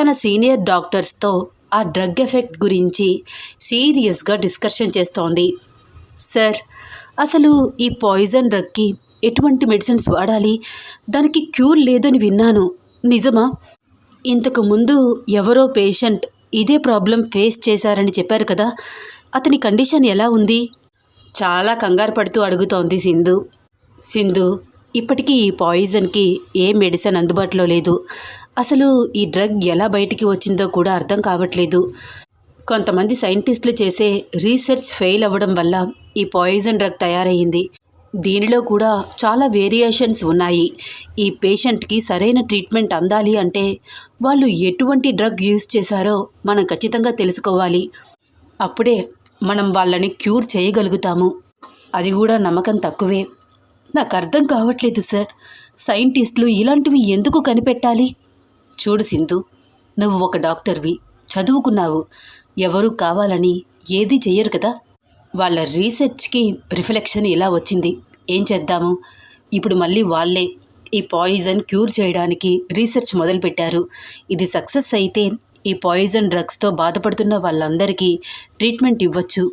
తన సీనియర్ డాక్టర్స్తో ఆ drug effect గురించి సీరియస్గా డిస్కషన్ చేస్తోంది. సార్ అసలు ఈ పాయిజన్ డ్రగ్కి ఎటువంటి మెడిసిన్స్ వాడాలి? దానికి క్యూర్ లేదని విన్నాను. నిజమా? ఇంతకు ముందు ఎవరో పేషెంట్ ఇదే ప్రాబ్లం ఫేస్ చేశారని చెప్పారు కదా. అతని కండిషన్ ఎలా ఉంది? చాలా కంగారు పడుతూ అడుగుతోంది సింధు. సింధు ఇప్పటికీ ఈ పాయిజన్కి ఏ మెడిసిన్ అందుబాటులో లేదు. అసలు ఈ డ్రగ్ ఎలా బయటికి వచ్చిందో కూడా అర్థం కావట్లేదు. కొంతమంది సైంటిస్టులు చేసే రీసెర్చ్ ఫెయిల్ అవ్వడం వల్ల ఈ పాయిజన్ డ్రగ్ తయారయ్యింది. దీనిలో కూడా చాలా వేరియేషన్స్ ఉన్నాయి. ఈ పేషెంట్కి సరైన ట్రీట్మెంట్ అందాలి అంటే వాళ్ళు ఎటువంటి డ్రగ్ యూజ్ చేశారో మనం ఖచ్చితంగా తెలుసుకోవాలి. అప్పుడే మనం వాళ్ళని క్యూర్ చేయగలుగుతాము. అది కూడా నమ్మకం తక్కువే. నాకు అర్థం కావట్లేదు సార్. సైంటిస్టులు ఇలాంటివి ఎందుకు కనిపెట్టాలి? చూడు సింధు నువ్వు ఒక డాక్టర్వి చదువుకున్నావు. ఎవరు కావాలని ఏది చెయ్యరు కదా. వాళ్ళ రీసెర్చ్కి రిఫ్లెక్షన్ ఇలా వచ్చింది. ఏం చేద్దాము? ఇప్పుడు మళ్ళీ వాళ్ళే ఈ పాయిజన్ క్యూర్ చేయడానికి రీసెర్చ్ మొదలుపెట్టారు. ఇది సక్సెస్ అయితే ఈ పాయిజన్ డ్రగ్స్తో బాధపడుతున్న వాళ్ళందరికీ ట్రీట్మెంట్ ఇవ్వచ్చు.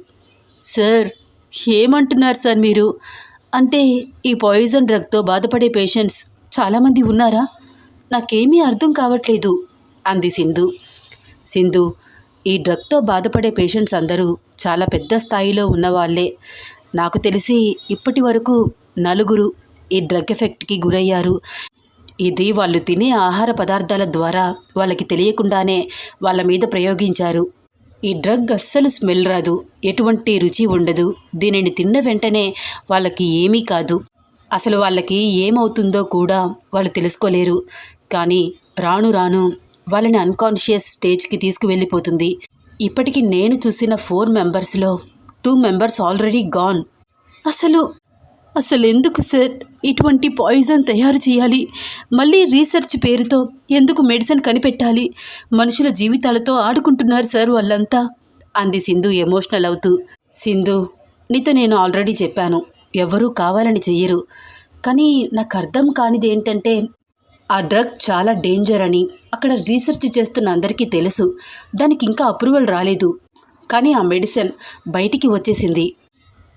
సార్ ఏమంటున్నారు సార్ మీరు? అంటే ఈ పాయిజన్ డ్రగ్తో బాధపడే పేషెంట్స్ చాలామంది ఉన్నారా? నాకేమీ అర్థం కావట్లేదు అంది సింధు. సింధు ఈ డ్రగ్తో బాధపడే పేషెంట్స్ అందరూ చాలా పెద్ద స్థాయిలో ఉన్నవాళ్ళే. నాకు తెలిసి ఇప్పటి వరకు నలుగురు ఈ డ్రగ్ ఎఫెక్ట్కి గురయ్యారు. ఇది వాళ్ళు తినే ఆహార పదార్థాల ద్వారా వాళ్ళకి తెలియకుండానే వాళ్ళ మీద ప్రయోగించారు. ఈ డ్రగ్ అస్సలు స్మెల్ రాదు ఎటువంటి రుచి ఉండదు. దీనిని తిన్న వెంటనే వాళ్ళకి ఏమీ కాదు. అసలు వాళ్ళకి ఏమవుతుందో కూడా వాళ్ళు తెలుసుకోలేరు. కానీ రాను రాను వాళ్ళని అన్కాన్షియస్ స్టేజ్కి తీసుకువెళ్ళిపోతుంది. ఇప్పటికి నేను చూసిన ఫోర్ మెంబర్స్లో టూ మెంబర్స్ ఆల్రెడీ గాన్ అసలు అసలు ఎందుకు సార్ ఇటువంటి పాయిజన్ తయారు చేయాలి? మళ్ళీ రీసెర్చ్ పేరుతో ఎందుకు మెడిసిన్ కనిపెట్టాలి? మనుషుల జీవితాలతో ఆడుకుంటున్నారు సార్ వాళ్ళంతా. అంది సింధు ఎమోషనల్ అవుతూ. సింధు నీతో నేను ఆల్రెడీ చెప్పాను. ఎవరూ కావాలని చెయ్యరు. కానీ నాకు అర్థం కానిది ఏంటంటే ఆ డ్రగ్ చాలా డేంజర్ అని అక్కడ రీసెర్చ్ చేస్తున్న అందరికీ తెలుసు. దానికి ఇంకా అప్రూవల్ రాలేదు. కానీ ఆ మెడిసిన్ బయటికి వచ్చేసింది.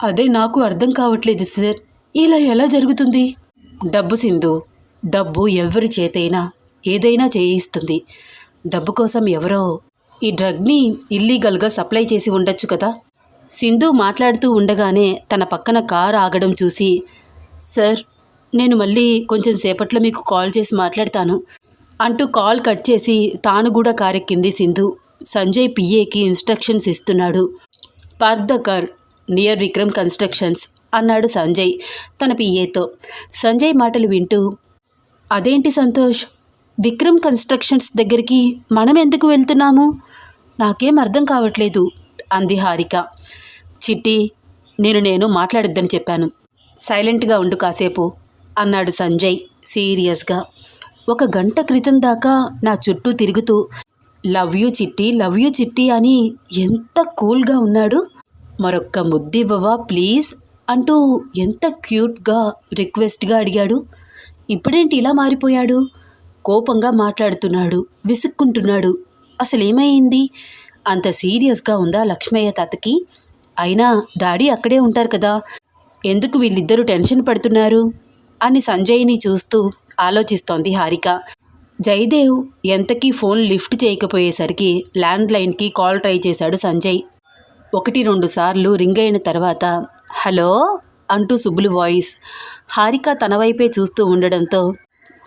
అదే నాకు అర్థం కావట్లేదు సార్. ఇలా ఎలా జరుగుతుంది? డబ్బు సింధు డబ్బు ఎవరి చేతైనా ఏదైనా చేయిస్తుంది. డబ్బు కోసం ఎవరో ఈ డ్రగ్ని ఇల్లీగల్గా సప్లై చేసి ఉండొచ్చు కదా? సింధు మాట్లాడుతూ ఉండగానే తన పక్కన కారు ఆగడం చూసి సార్ నేను మళ్ళీ కొంచెం సేపట్లో మీకు కాల్ చేసి మాట్లాడతాను. అంటూ కాల్ కట్ చేసి తాను కూడా కారెక్కింది సింధు సంజయ్ పిఏకి ఇన్స్ట్రక్షన్స్ ఇస్తున్నాడు. Park the car near Vikram constructions అన్నాడు సంజయ్ తన పిఏతో. సంజయ్ మాటలు వింటూ అదేంటి సంతోష్? విక్రమ్ కన్స్ట్రక్షన్స్ దగ్గరికి మనం ఎందుకు వెళ్తున్నాము? నాకేం అర్థం కావట్లేదు అంది హారిక. చిట్టి నేను నేను మాట్లాడొద్దని చెప్పాను. సైలెంట్గా ఉండు కాసేపు. అన్నాడు సంజయ్ సీరియస్గా. ఒక గంట క్రితం దాకా నా చుట్టూ తిరుగుతూ love you Chitti love you Chitti అని ఎంత కూల్గా ఉన్నాడు? మరొక్క ముద్దివ్వవా ప్లీజ్? అంటూ ఎంత క్యూట్గా రిక్వెస్ట్గా అడిగాడు. ఇప్పుడేంటి ఇలా మారిపోయాడు? కోపంగా మాట్లాడుతున్నాడు విసుక్కుంటున్నాడు. అసలేమైంది? అంత సీరియస్గా ఉందా లక్ష్మయ్య తాతకి? అయినా డాడీ అక్కడే ఉంటారు కదా ఎందుకు వీళ్ళిద్దరూ టెన్షన్ పడుతున్నారు? అని సంజయ్ని చూస్తూ ఆలోచిస్తోంది హారిక. జయదేవ్ ఎంతకీ ఫోన్ లిఫ్ట్ చేయకపోయేసరికి ల్యాండ్లైన్కి కాల్ ట్రై చేశాడు సంజయ్. ఒకటి రెండు సార్లు రింగ్ అయిన తర్వాత హలో అంటూ సుబ్బులు వాయిస్. హారిక తన వైపే చూస్తూ ఉండడంతో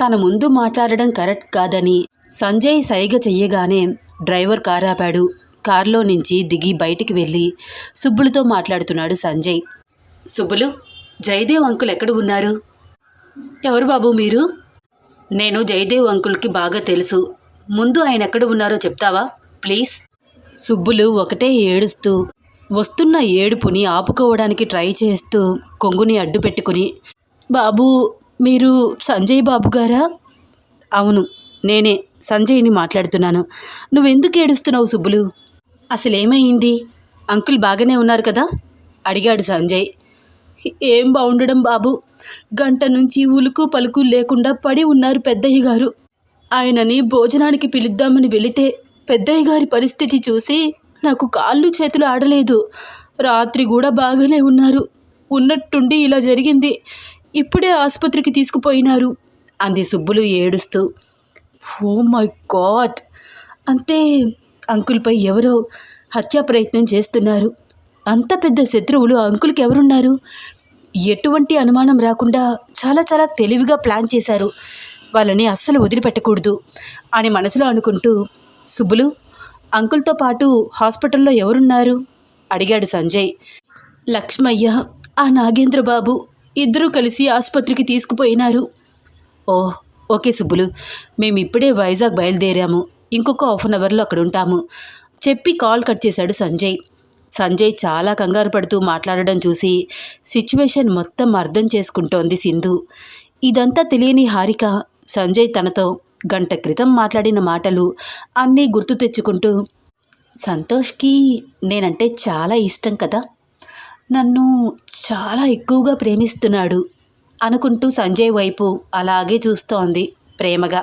తన ముందు మాట్లాడడం కరెక్ట్ కాదని సంజయ్ సైగ చెయ్యగానే డ్రైవర్ కారు ఆపాడు. కారులో నుంచి దిగి బయటికి వెళ్ళి సుబ్బులతో మాట్లాడుతున్నాడు సంజయ్. సుబ్బులు జయదేవ్ అంకుల్ ఎక్కడ ఉన్నారు? ఎవరు బాబు మీరు? నేను జయదేవ్ అంకుల్కి బాగా తెలుసు. ముందు ఆయన ఎక్కడ ఉన్నారో చెప్తావా? ప్లీజ్. సుబ్బులు ఒకటే ఏడుస్తూ వస్తున్న ఏడుపుని ఆపుకోవడానికి ట్రై చేస్తూ కొంగుని అడ్డు పెట్టుకుని బాబు మీరు సంజయ్ బాబు గారా? అవును నేనే సంజయ్ని మాట్లాడుతున్నాను. నువ్వెందుకు ఏడుస్తున్నావు సుబ్బులు? అసలేమైంది? అంకుల్ బాగానే ఉన్నారు కదా? అడిగాడు సంజయ్. ఏం బాగుండడం బాబు? గంట నుంచి ఉలుకు పలుకు లేకుండా పడి ఉన్నారు పెద్దయ్య గారు. ఆయనని భోజనానికి పిలుద్దామని వెళితే పెద్దయ్య గారి పరిస్థితి చూసి నాకు కాళ్ళు చేతులు ఆడలేదు. రాత్రి కూడా బాగానే ఉన్నారు. ఉన్నట్టుండి ఇలా జరిగింది. ఇప్పుడే ఆసుపత్రికి తీసుకుపోయినారు. అంది సుబ్బులు ఏడుస్తూ. Oh my god! అంటే అంకుల్పై ఎవరో హత్యా ప్రయత్నం చేస్తున్నారు. అంత పెద్ద శత్రువులు అంకుల్కి ఎవరున్నారు? ఎటువంటి అనుమానం రాకుండా చాలా చాలా తెలివిగా ప్లాన్ చేశారు. వాళ్ళని అస్సలు వదిలిపెట్టకూడదు అని మనసులో అనుకుంటూ సుబ్బులు అంకుల్తో పాటు హాస్పిటల్లో ఎవరున్నారు? అడిగాడు సంజయ్. లక్ష్మయ్య ఆ నాగేంద్ర బాబు ఇద్దరూ కలిసి ఆసుపత్రికి తీసుకుపోయినారు. Oh okay Subbulu. మేము ఇప్పుడే వైజాగ్ బయలుదేరాము. ఇంకొక హాఫ్ అన్ అవర్లో అక్కడ ఉంటాము. చెప్పి కాల్ కట్ చేశాడు సంజయ్. సంజయ్ చాలా కంగారు పడుతూ మాట్లాడడం చూసి సిచ్యువేషన్ మొత్తం అర్థం చేసుకుంటోంది సింధు. ఇదంతా తెలియని హారిక సంజయ్ తనతో గంట క్రితం మాట్లాడిన మాటలు అన్నీ గుర్తు తెచ్చుకుంటూ సంతోష్కి నేనంటే చాలా ఇష్టం కదా? నన్ను చాలా ఎక్కువగా ప్రేమిస్తున్నాడు అనుకుంటూ సంజయ్ వైపు అలాగే చూస్తోంది ప్రేమగా.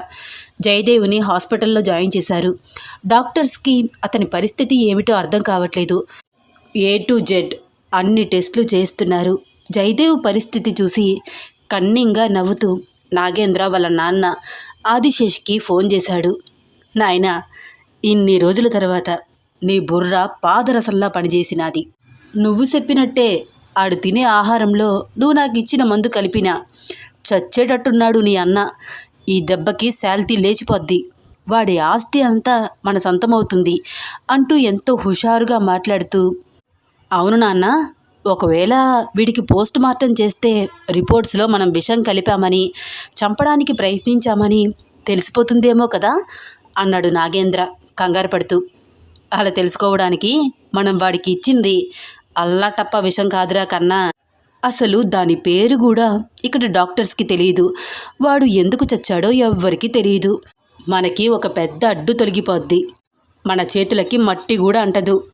జయదేవుని హాస్పిటల్లో జాయిన్ చేశారు. డాక్టర్స్కి అతని పరిస్థితి ఏమిటో అర్థం కావట్లేదు. ఏ టు జెడ్ అన్ని టెస్టులు చేస్తున్నారు జయదేవ్ పరిస్థితి చూసి కన్నింగా నవ్వుతూ నాగేంద్ర వాళ్ళ నాన్న ఆదిశేష్కి ఫోన్ చేశాడు. నాయన ఇన్ని రోజుల తర్వాత నీ బుర్ర పాదరసల్లా పనిచేసినాది. నువ్వు చెప్పినట్టే ఆడు తినే ఆహారంలో నువ్వు నాకు ఇచ్చిన మందు కలిపినా చచ్చేటట్టున్నాడు నీ అన్న. ఈ దెబ్బకి శాల్తీ లేచిపోద్ది. వాడి ఆస్తి అంతా మన సొంతమవుతుంది అంటూ ఎంతో హుషారుగా మాట్లాడుతూ అవును నాన్న ఒకవేళ వీడికి పోస్ట్ మార్టం చేస్తే రిపోర్ట్స్లో మనం విషం కలిపామని చంపడానికి ప్రయత్నించామని తెలిసిపోతుందేమో కదా? అన్నాడు నాగేంద్ర కంగారు పడుతూ. అలా తెలుసుకోవడానికి మనం వాడికి ఇచ్చింది అల్లాటప్ప విషం కాదురా కన్నా. అసలు దాని పేరు కూడా ఇక్కడ డాక్టర్స్కి తెలియదు. వాడు ఎందుకు చచ్చాడో ఎవ్వరికీ తెలియదు. మనకి ఒక పెద్ద అడ్డు తొలగిపోద్ది. మన చేతులకి మట్టి కూడా అంటదు.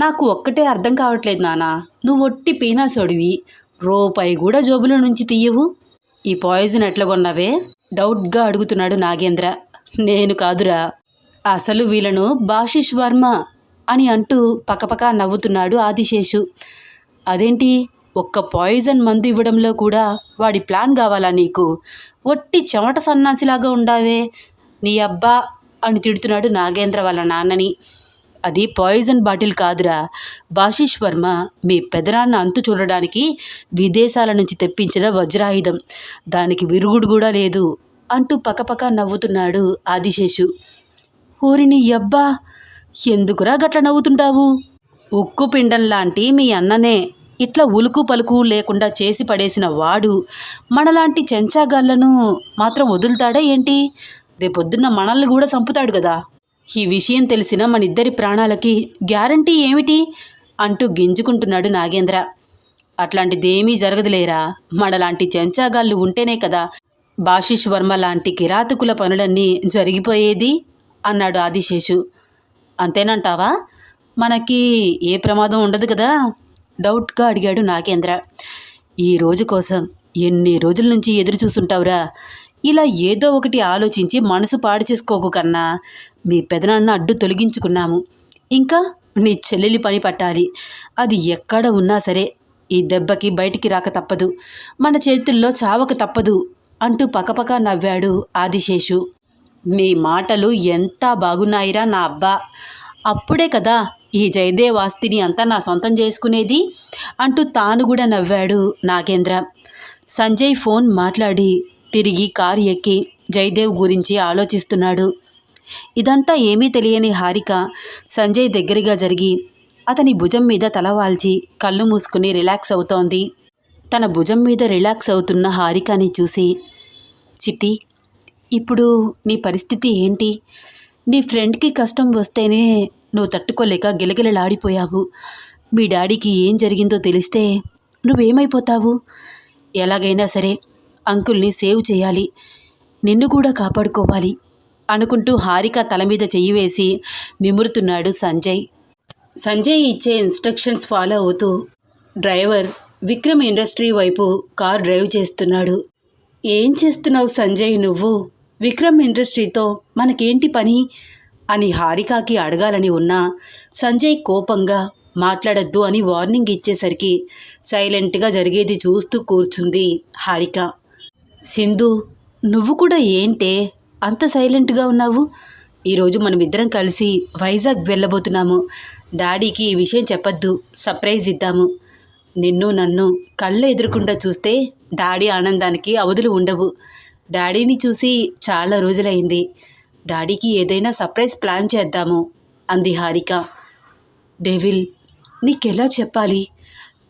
నాకు ఒక్కటే అర్థం కావట్లేదు నానా. నువ్వు ఒట్టి పీనాసోడివి. రూపాయి కూడా జోబులో నుంచి తీయవు. ఈ పాయిజన్ ఎట్లా కొన్నావే? డౌట్గా అడుగుతున్నాడు నాగేంద్ర. నేను కాదురా. అసలు వీళ్ళను బాషిష్ వర్మ అని అంటూ పకపక నవ్వుతున్నాడు ఆదిశేషు. అదేంటి? ఒక్క పాయిజన్ మందు ఇవ్వడంలో కూడా వాడి ప్లాన్ కావాలా నీకు? ఒట్టి చెమట సన్నాసిలాగా ఉండావే. నీ అబ్బా అని తిడుతున్నాడు నాగేంద్ర వాళ్ళ నాన్నని. అది పాయిజన్ బాటిల్ కాదురా. బాషిష్ వర్మ మీ పెదరాన్న అంతు చూడడానికి విదేశాల నుంచి తెప్పించిన వజ్రాయుధం. దానికి విరుగుడు కూడా లేదు అంటూ పకపక నవ్వుతున్నాడు ఆదిశేషు. ఊరిని యబ్బా! ఎందుకురా గట్ల నవ్వుతుంటావు? ఉక్కు పిండం లాంటి మీ అన్ననే ఇట్లా ఉలుకు పలుకు లేకుండా చేసి పడేసిన వాడు మనలాంటి చెంచాగాళ్ళను మాత్రం వదులుతాడా ఏంటి? రేపొద్దున్న మనల్ని కూడా చంపుతాడు కదా. ఈ విషయం తెలిసిన మన ఇద్దరి ప్రాణాలకి గ్యారంటీ ఏమిటి? అంటూ గింజుకుంటున్నాడు నాగేంద్ర. అట్లాంటిదేమీ జరగదులేరా? మనలాంటి చెంచాగాళ్ళు ఉంటేనే కదా బాషిష్ వర్మ లాంటి కిరాతకుల పనులన్నీ జరిగిపోయేది? అన్నాడు ఆదిశేషు. అంతేనంటావా? మనకి ఏ ప్రమాదం ఉండదు కదా? డౌట్గా అడిగాడు నాగేంద్ర. ఈ రోజు కోసం ఎన్ని రోజుల నుంచి ఎదురు చూస్తుంటావురా ఇలా ఏదో ఒకటి ఆలోచించి మనసు పాడు చేసుకోకు కన్నా. మీ పెదనాన్న అడ్డు తొలగించుకున్నాము. ఇంకా నీ చెల్లెలి పని పట్టాలి. అది ఎక్కడ ఉన్నా సరే ఈ దెబ్బకి బయటికి రాక తప్పదు. మన చేతుల్లో చావక తప్పదు అంటూ పకపక నవ్వాడు ఆదిశేషు. నీ మాటలు ఎంత బాగున్నాయిరా నా అబ్బా. అప్పుడే కదా ఈ జయదేవ్ ఆస్తిని అంతా నా సొంతం చేసుకునేది అంటూ తాను కూడా నవ్వాడు నాగేంద్ర. సంజయ్ ఫోన్ మాట్లాడి తిరిగి కారు ఎక్కి జయదేవ్ గురించి ఆలోచిస్తున్నాడు. ఇదంతా ఏమీ తెలియని హారిక సంజయ్ దగ్గరగా జరిగి అతని భుజం మీద తలవాల్చి కళ్ళు మూసుకుని రిలాక్స్ అవుతోంది. తన భుజం మీద రిలాక్స్ అవుతున్న హారికని చూసి చిట్టి ఇప్పుడు నీ పరిస్థితి ఏంటి? నీ ఫ్రెండ్కి కష్టం వస్తేనే నువ్వు తట్టుకోలేక గిలగిలలాడిపోయావు. మీ డాడీకి ఏం జరిగిందో తెలిస్తే నువ్వేమైపోతావు? ఎలాగైనా సరే అంకుల్ని సేవ్ చేయాలి. నిన్ను కూడా కాపాడుకోవాలి అనుకుంటూ హారిక తల మీద చెయ్యి వేసి నిమురుతున్నాడు సంజయ్. సంజయ్ ఇచ్చే ఇన్స్ట్రక్షన్స్ ఫాలో అవుతూ డ్రైవర్ విక్రమ్ ఇండస్ట్రీ వైపు కార్ డ్రైవ్ చేస్తున్నాడు. ఏం చేస్తున్నావు సంజయ్ నువ్వు? విక్రమ్ ఇండస్ట్రీతో మనకేంటి పని? అని హారికకి అడగాలని ఉన్నా సంజయ్ కోపంగా మాట్లాడద్దు అని వార్నింగ్ ఇచ్చేసరికి సైలెంట్గా జరిగేది చూస్తూ కూర్చుంది హారిక. సింధు నువ్వు కూడా ఏంటే? అంత సైలెంట్గా ఉన్నావు? ఈరోజు మనమిద్దరం కలిసి వైజాగ్ వెళ్ళబోతున్నాము. డాడీకి ఈ విషయం చెప్పొద్దు. సర్ప్రైజ్ ఇద్దాము. నిన్ను నన్ను కళ్ళు ఎదురుకుండా చూస్తే డాడీ ఆనందానికి అవధులు ఉండవు. డాడీని చూసి చాలా రోజులైంది. డాడీకి ఏదైనా సర్ప్రైజ్ ప్లాన్ చేద్దాము అంది హారిక. డెవిల్ నీకెలా చెప్పాలి?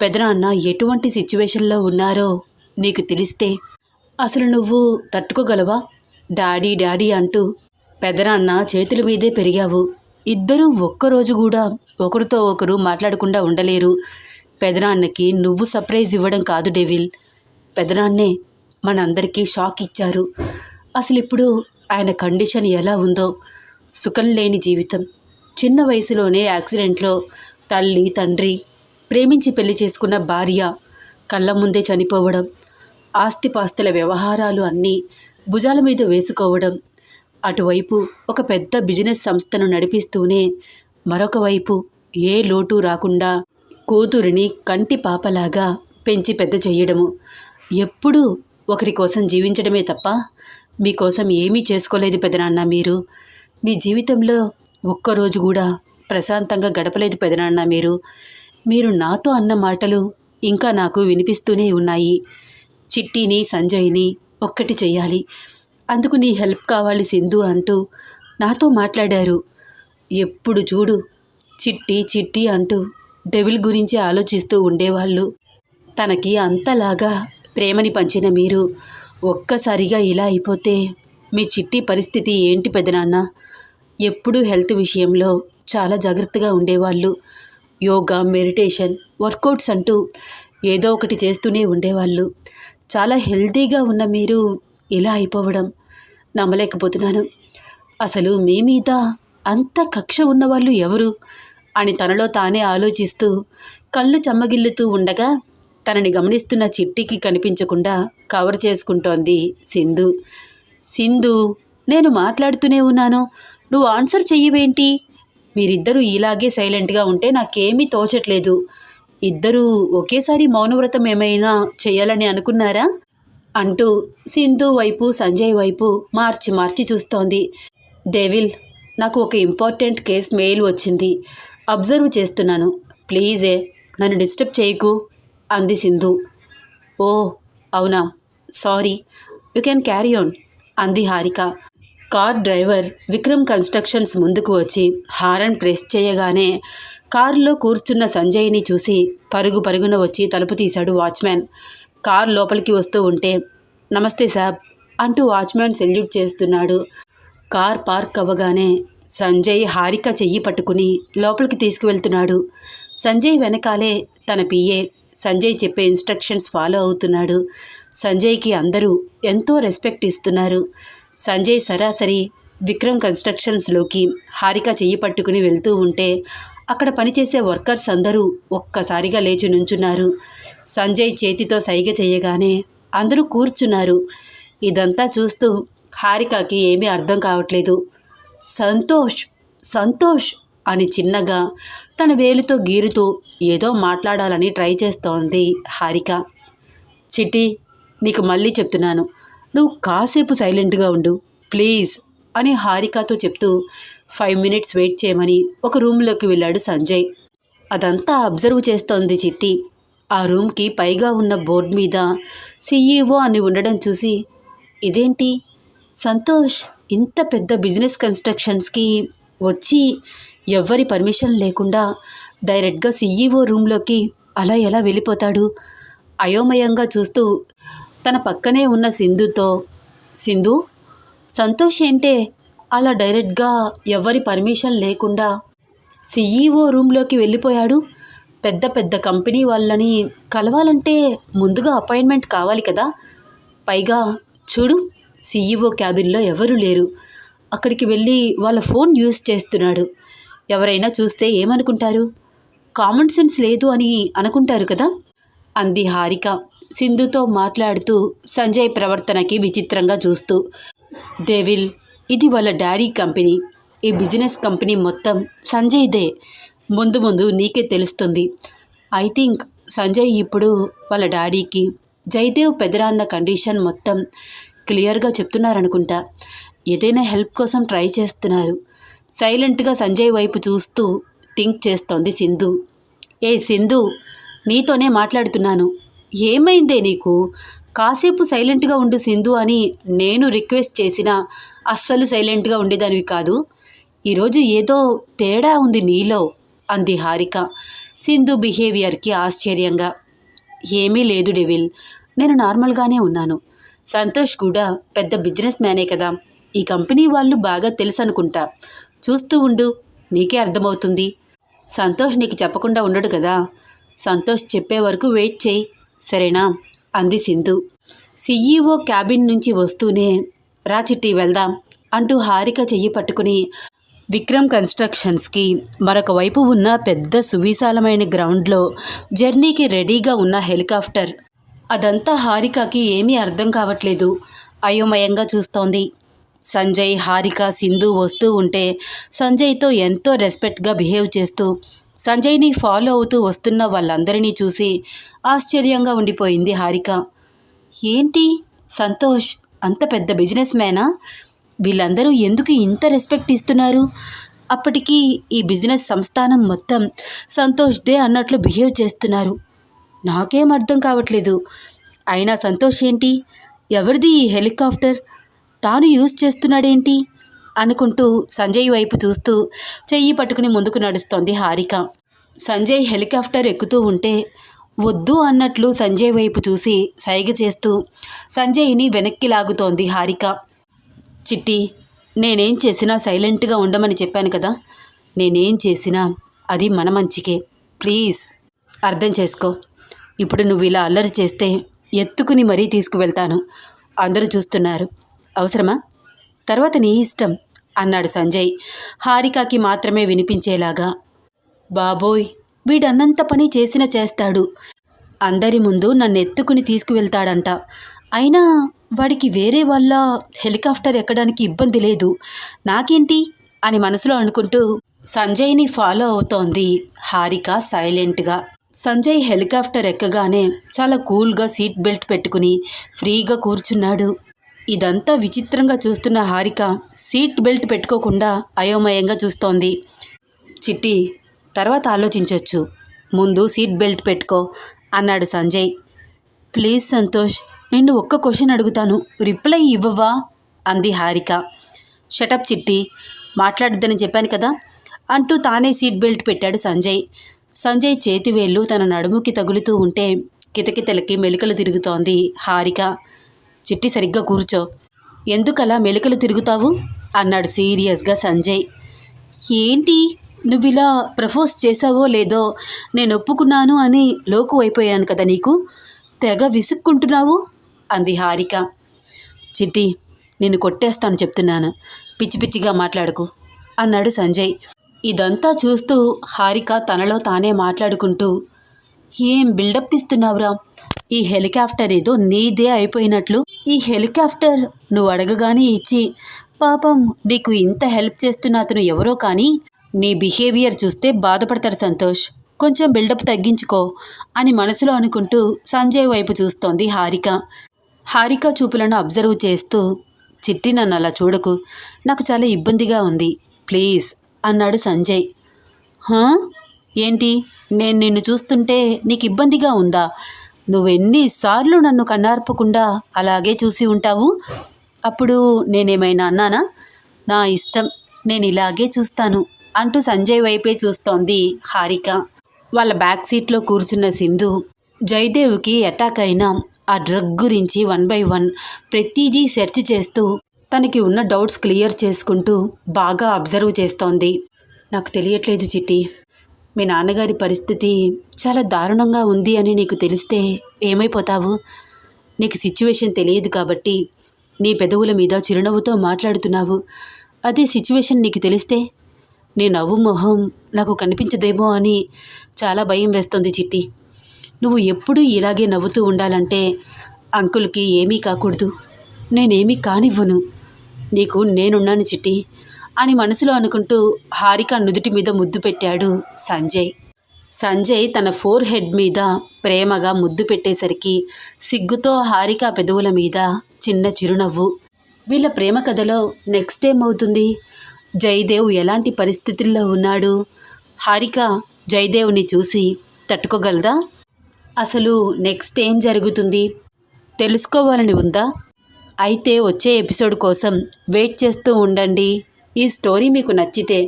పెదనాన్న ఎటువంటి సిచ్యువేషన్లో ఉన్నారో నీకు తెలిస్తే అసలు నువ్వు తట్టుకోగలవా? డాడీ డాడీ అంటూ పెదనాన్న చేతుల మీదే పెరిగావు. ఇద్దరూ ఒక్కరోజు కూడా ఒకరితో ఒకరు మాట్లాడకుండా ఉండలేరు. పెదనాన్నకి నువ్వు సర్ప్రైజ్ ఇవ్వడం కాదు డెవిల్. పెదనాన్నే మనందరికీ షాక్ ఇచ్చారు. అసలు ఇప్పుడు ఆయన కండిషన్ ఎలా ఉందో సుఖం లేని జీవితం. చిన్న వయసులోనే యాక్సిడెంట్లో తల్లి తండ్రి ప్రేమించి పెళ్ళి చేసుకున్న భార్య కళ్ళ ముందే చనిపోవడం ఆస్తిపాస్తుల వ్యవహారాలు అన్నీ భుజాల మీద వేసుకోవడం. అటువైపు ఒక పెద్ద బిజినెస్ సంస్థను నడిపిస్తూనే మరొక వైపు ఏ లోటు రాకుండా కూతురిని కంటి పాపలాగా పెంచి పెద్ద చేయడము. ఎప్పుడూ ఒకరి కోసం జీవించడమే తప్ప మీకోసం ఏమీ చేసుకోలేదు పెదనాన్న మీరు. మీ జీవితంలో ఒక్కరోజు కూడా ప్రశాంతంగా గడపలేదు పెదనాన్న మీరు. మీరు నాతో అన్న మాటలు ఇంకా నాకు వినిపిస్తూనే ఉన్నాయి. చిట్టిని సంజయ్ని ఒక్కటి చేయాలి అందుకు నీ హెల్ప్ కావాలి సింధు అంటూ నాతో మాట్లాడారు. ఎప్పుడు చూడు చిట్టి చిట్టి అంటూ డెవిల్ గురించి ఆలోచిస్తూ ఉండేవాళ్ళు. తనకి అంతలాగా ప్రేమని పంచిన మీరు ఒక్కసారిగా ఇలా అయిపోతే మీ చిట్టి పరిస్థితి ఏంటి పెదనాన్న? ఎప్పుడూ హెల్త్ విషయంలో చాలా జాగ్రత్తగా ఉండేవాళ్ళు. యోగా మెడిటేషన్ వర్కౌట్స్ అంటూ ఏదో ఒకటి చేస్తూనే ఉండేవాళ్ళు. చాలా హెల్తీగా ఉన్న మీరు ఇలా అయిపోవడం నమ్మలేకపోతున్నాను. అసలు మీ మీద అంత కక్ష ఉన్నవాళ్ళు ఎవరు? అని తనలో తానే ఆలోచిస్తూ కళ్ళు చెమ్మగిల్లుతూ ఉండగా తనని గమనిస్తున్న చిట్టికి కనిపించకుండా కవర్ చేసుకుంటోంది సింధు. సింధు నేను మాట్లాడుతూనే ఉన్నాను. నువ్వు ఆన్సర్ చెయ్యవేంటి? మీరిద్దరూ ఇలాగే సైలెంట్గా ఉంటే నాకేమీ తోచట్లేదు. ఇద్దరూ ఒకేసారి మౌనవ్రతం ఏమైనా చేయాలని అనుకున్నారా? అంటూ సింధు వైపు సంజయ్ వైపు మార్చి మార్చి చూస్తోంది. డెవిల్ నాకు ఒక ఇంపార్టెంట్ కేస్ మెయిల్ వచ్చింది. అబ్జర్వ్ చేస్తున్నాను. ప్లీజే నన్ను డిస్టర్బ్ చేయకు అంది సింధు. ఓ అవునా? Sorry you can carry on అంది Harika. Car driver Vikram constructions ముందుకు వచ్చి హారన్ ప్రెస్ చేయగానే కారులో కూర్చున్న సంజయ్ని చూసి పరుగు పరుగున వచ్చి తలుపు తీశాడు వాచ్మ్యాన్. కారు లోపలికి వస్తూ ఉంటే నమస్తే సాబ్ అంటూ వాచ్మ్యాన్ సెల్యూట్ చేస్తున్నాడు. కార్ పార్క్ అవ్వగానే సంజయ్ హారిక చెయ్యి పట్టుకుని లోపలికి తీసుకువెళ్తున్నాడు. సంజయ్ వెనకాలే తన పిఏ సంజయ్ చెప్పే ఇన్స్ట్రక్షన్స్ ఫాలో అవుతున్నాడు. సంజయ్కి అందరూ ఎంతో రెస్పెక్ట్ ఇస్తున్నారు. సంజయ్ సరాసరి విక్రమ్ కన్స్ట్రక్షన్స్లోకి హారిక చెయ్యి పట్టుకుని వెళ్తూ ఉంటే అక్కడ పనిచేసే వర్కర్స్ అందరూ ఒక్కసారిగా లేచి నుంచున్నారు. సంజయ్ చేతితో సైగ చేయగానే అందరూ కూర్చున్నారు. ఇదంతా చూస్తూ హారికకి ఏమీ అర్థం కావట్లేదు. సంతోష్ సంతోష్ అని చిన్నగా తన వేలుతో గీరుతూ ఏదో మాట్లాడాలని ట్రై చేస్తోంది హారిక. చిట్టి నీకు మళ్ళీ చెప్తున్నాను. నువ్వు కాసేపు సైలెంట్గా ఉండు ప్లీజ్ అని హారికతో చెప్తూ ఫైవ్ మినిట్స్ వెయిట్ చేయమని ఒక రూమ్లోకి వెళ్ళాడు సంజయ్. అదంతా అబ్జర్వ్ చేస్తోంది చిట్టి. ఆ రూమ్కి పైగా ఉన్న బోర్డు మీద సిఈఓ అని ఉండడం చూసి ఇదేంటి? సంతోష్ ఇంత పెద్ద బిజినెస్ కన్స్ట్రక్షన్స్కి వచ్చి ఎవ్వరి పర్మిషన్ లేకుండా డైరెక్ట్గా సీఈఓ రూమ్లోకి అలా ఎలా వెళ్ళిపోతాడు? అయోమయంగా చూస్తూ తన పక్కనే ఉన్న సింధుతో సింధు సంతోష్ ఏంటే? అలా డైరెక్ట్గా ఎవరి పర్మిషన్ లేకుండా సిఈఓ రూమ్లోకి వెళ్ళిపోయాడు. పెద్ద పెద్ద కంపెనీ వాళ్ళని కలవాలంటే ముందుగా అపాయింట్మెంట్ కావాలి కదా. పైగా చూడు సీఈఓ క్యాబిన్లో ఎవరు లేరు. అక్కడికి వెళ్ళి వాళ్ళ ఫోన్ యూజ్ చేస్తున్నాడు. ఎవరైనా చూస్తే ఏమనుకుంటారు? కామన్ సెన్స్ లేదు అని అనుకుంటారు కదా. అంది హారిక సింధుతో మాట్లాడుతూ సంజయ్ ప్రవర్తనకి విచిత్రంగా చూస్తూ. డేవిల్ ఇది వాళ్ళ డాడీ కంపెనీ. ఈ బిజినెస్ కంపెనీ మొత్తం సంజయ్దే ముందు ముందు నీకే తెలుస్తుంది. ఐ థింక్ సంజయ్ ఇప్పుడు వాళ్ళ డాడీకి జయదేవ్ పెదరాన్న కండిషన్ మొత్తం క్లియర్గా చెప్తున్నారనుకుంటా. ఏదైనా హెల్ప్ కోసం ట్రై చేస్తున్నారు. సైలెంట్గా సంజయ్ వైపు చూస్తూ థింక్ చేస్తోంది సింధు. ఏ సింధు నీతోనే మాట్లాడుతున్నాను. ఏమైందే నీకు? కాసేపు సైలెంట్గా ఉండు సింధు అని నేను రిక్వెస్ట్ చేసినా అస్సలు సైలెంట్గా ఉండేదానివి కాదు. ఈరోజు ఏదో తేడా ఉంది నీలో అంది హారిక. సింధు బిహేవియర్కి ఆశ్చర్యంగా. ఏమీ లేదు డెవిల్ నేను నార్మల్గానే ఉన్నాను. సంతోష్ కూడా పెద్ద బిజినెస్ మ్యానే కదా. ఈ కంపెనీ వాళ్ళు బాగా తెలుసు అనుకుంటా చూస్తూ ఉండు నీకే అర్థమవుతుంది. సంతోష్ నీకు చెప్పకుండా ఉండడు కదా. సంతోష్ చెప్పే వరకు వెయిట్ చేయి. సరేనా? అంది సింధు. సిఈఓ క్యాబిన్ నుంచి వస్తూనే రా చిట్టి వెళ్దాం అంటూ హారిక చెయ్యి పట్టుకుని విక్రమ్ కన్స్ట్రక్షన్స్కి మరొక వైపు ఉన్న పెద్ద సువిశాలమైన గ్రౌండ్లో జర్నీకి రెడీగా ఉన్న హెలికాప్టర్. అదంతా హారికకి ఏమీ అర్థం కావట్లేదు. అయోమయంగా చూస్తోంది. సంజయ్ హారిక సింధు వస్తూ ఉంటే సంజయ్తో ఎంతో రెస్పెక్ట్గా బిహేవ్ చేస్తూ సంజయ్ని ఫాలో అవుతూ వస్తున్న వాళ్ళందరినీ చూసి ఆశ్చర్యంగా ఉండిపోయింది హారిక. ఏంటి? సంతోష్ అంత పెద్ద బిజినెస్ మ్యానా? వీళ్ళందరూ ఎందుకు ఇంత రెస్పెక్ట్ ఇస్తున్నారు? అప్పటికి ఈ బిజినెస్ సంస్థానం మొత్తం సంతోష్దే అన్నట్లు బిహేవ్ చేస్తున్నారు. నాకేం అర్థం కావట్లేదు. అయినా సంతోష్ ఏంటి? ఎవరిది ఈ హెలికాప్టర్? తాను యూజ్ చేస్తున్నాడేంటి? అనుకుంటూ సంజయ్ వైపు చూస్తూ చెయ్యి పట్టుకుని ముందుకు నడుస్తోంది హారిక. సంజయ్ హెలికాప్టర్ ఎక్కుతూ ఉంటే వద్దు అన్నట్లు సంజయ్ వైపు చూసి సైగ చేస్తూ సంజయ్ని వెనక్కి లాగుతోంది హారిక. చిట్టి నేనేం చేసినా సైలెంట్గా ఉండమని చెప్పాను కదా. నేనేం చేసినా అది మన మంచికే. ప్లీజ్ అర్థం చేసుకో. ఇప్పుడు నువ్వు ఇలా అల్లరి చేస్తే ఎత్తుకుని మరీ తీసుకువెళ్తాను. అందరూ చూస్తున్నారు. అవసరమా? తర్వాత నీ ఇష్టం. అన్నాడు సంజయ్. హారికకి మాత్రమే వినిపించేలాగా. బాబోయ్ వీడన్నంత పని చేసిన చేస్తాడు. అందరి ముందు నన్ను ఎత్తుకుని తీసుకువెళ్తాడంట. అయినా వాడికి వేరే వాళ్ళ హెలికాప్టర్ ఎక్కడానికి ఇబ్బంది లేదు. నాకేంటి? అని మనసులో అనుకుంటూ సంజయ్ని ఫాలో అవుతోంది హారిక సైలెంట్గా. సంజయ్ హెలికాప్టర్ ఎక్కగానే చాలా కూల్గా సీట్ బెల్ట్ పెట్టుకుని ఫ్రీగా కూర్చున్నాడు. ఇదంతా విచిత్రంగా చూస్తున్న హారిక సీట్ బెల్ట్ పెట్టుకోకుండా అయోమయంగా చూస్తోంది. చిట్టి తర్వాత ఆలోచించవచ్చు ముందు సీట్ బెల్ట్ పెట్టుకో అన్నాడు సంజయ్. ప్లీజ్ సంతోష్ నిన్ను ఒక్క క్వశ్చన్ అడుగుతాను. రిప్లై ఇవ్వవా? అంది హారిక. షటప్ చిట్టి. మాట్లాడద్దని చెప్పాను కదా? అంటూ తానే సీట్ బెల్ట్ పెట్టాడు సంజయ్. సంజయ్ చేతివేళ్ళు తన నడుముకి తగులుతూ ఉంటే కితకితలకి మెలికలు తిరుగుతోంది హారిక. చిట్టి సరిగ్గా కూర్చో. ఎందుకలా మెలికలు తిరుగుతావు? అన్నాడు సీరియస్గా సంజయ్. ఏంటి? నువ్వు ఇలా ప్రపోజ్ చేసావో లేదో నేను ఒప్పుకున్నాను అని లోకు అయిపోయాను కదా నీకు? తెగ విసుక్కుంటున్నావు? అంది హారిక. చిట్టి నేను కొట్టేస్తాను చెప్తున్నాను. పిచ్చి పిచ్చిగా మాట్లాడకు అన్నాడు సంజయ్. ఇదంతా చూస్తూ హారిక తనలో తానే మాట్లాడుకుంటూ ఏం బిల్డప్ ఇస్తున్నావురా? ఈ హెలికాప్టర్ ఏదో నీదే అయిపోయినట్లు. ఈ హెలికాప్టర్ నువ్వు అడగగానే ఇచ్చి పాపం నీకు ఇంత హెల్ప్ చేస్తున్న అతను ఎవరో కానీ నీ బిహేవియర్ చూస్తే బాధపడతాడు సంతోష్. కొంచెం బిల్డప్ తగ్గించుకో అని మనసులో అనుకుంటూ సంజయ్ వైపు చూస్తోంది హారిక. హారిక చూపులను అబ్జర్వ్ చేస్తూ చిట్టి నన్ను అలా చూడకు. నాకు చాలా ఇబ్బందిగా ఉంది. ప్లీజ్ అన్నాడు సంజయ్. హా? ఏంటి? నేను నిన్ను చూస్తుంటే నీకు ఇబ్బందిగా ఉందా? నువ్వెన్నిసార్లు నన్ను కన్నార్పకుండా అలాగే చూసి ఉంటావు? అప్పుడు నేనేమైనా అన్నానా? నా ఇష్టం నేను ఇలాగే చూస్తాను అంటూ సంజయ్ వైపే చూస్తోంది హారిక. వాళ్ళ బ్యాక్ సీట్లో కూర్చున్న సింధు జయదేవ్కి అటాక్ అయిన ఆ డ్రగ్ గురించి వన్ బై వన్ ప్రతిదీ సెర్చ్ చేస్తూ తనకి ఉన్న డౌట్స్ క్లియర్ చేసుకుంటూ బాగా అబ్జర్వ్ చేస్తోంది. నాకు తెలియట్లేదు చిట్టి. మీ నాన్నగారి పరిస్థితి చాలా దారుణంగా ఉంది అని నీకు తెలిస్తే ఏమైపోతావు? నీకు సిచ్యువేషన్ తెలియదు కాబట్టి నీ పెదవుల మీద చిరునవ్వుతో మాట్లాడుతున్నావు. అదే సిచ్యువేషన్ నీకు తెలిస్తే నీ నవ్వు మొహం నాకు కనిపించదేమో అని చాలా భయం వేస్తుంది చిట్టి. నువ్వు ఎప్పుడూ ఇలాగే నవ్వుతూ ఉండాలంటే అంకుల్కి ఏమీ కాకూడదు. నేనేమీ కానివ్వను. నీకు నేనున్నాను చిట్టి. అని మనసులో అనుకుంటూ హారిక నుదుటి మీద ముద్దు పెట్టాడు సంజయ్. సంజయ్ తన ఫోర్ హెడ్ మీద ప్రేమగా ముద్దు పెట్టేసరికి సిగ్గుతో హారిక పెదవుల మీద చిన్న చిరునవ్వు. వీళ్ళ ప్రేమ కథలో నెక్స్ట్ ఏమవుతుంది? జయదేవ్ ఎలాంటి పరిస్థితుల్లో ఉన్నాడు? హారిక జయదేవ్ని చూసి తట్టుకోగలదా? అసలు నెక్స్ట్ ఏం జరుగుతుంది? తెలుసుకోవాలని ఉందా? అయితే వచ్చే ఎపిసోడ్ కోసం వెయిట్ చేస్తూ ఉండండి. ఈ స్టోరీ మీకు నచ్చితే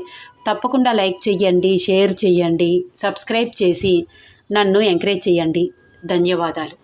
తప్పకుండా లైక్ చేయండి షేర్ చేయండి సబ్స్క్రైబ్ చేసి నన్ను ఎంకరేజ్ చేయండి ధన్యవాదాలు.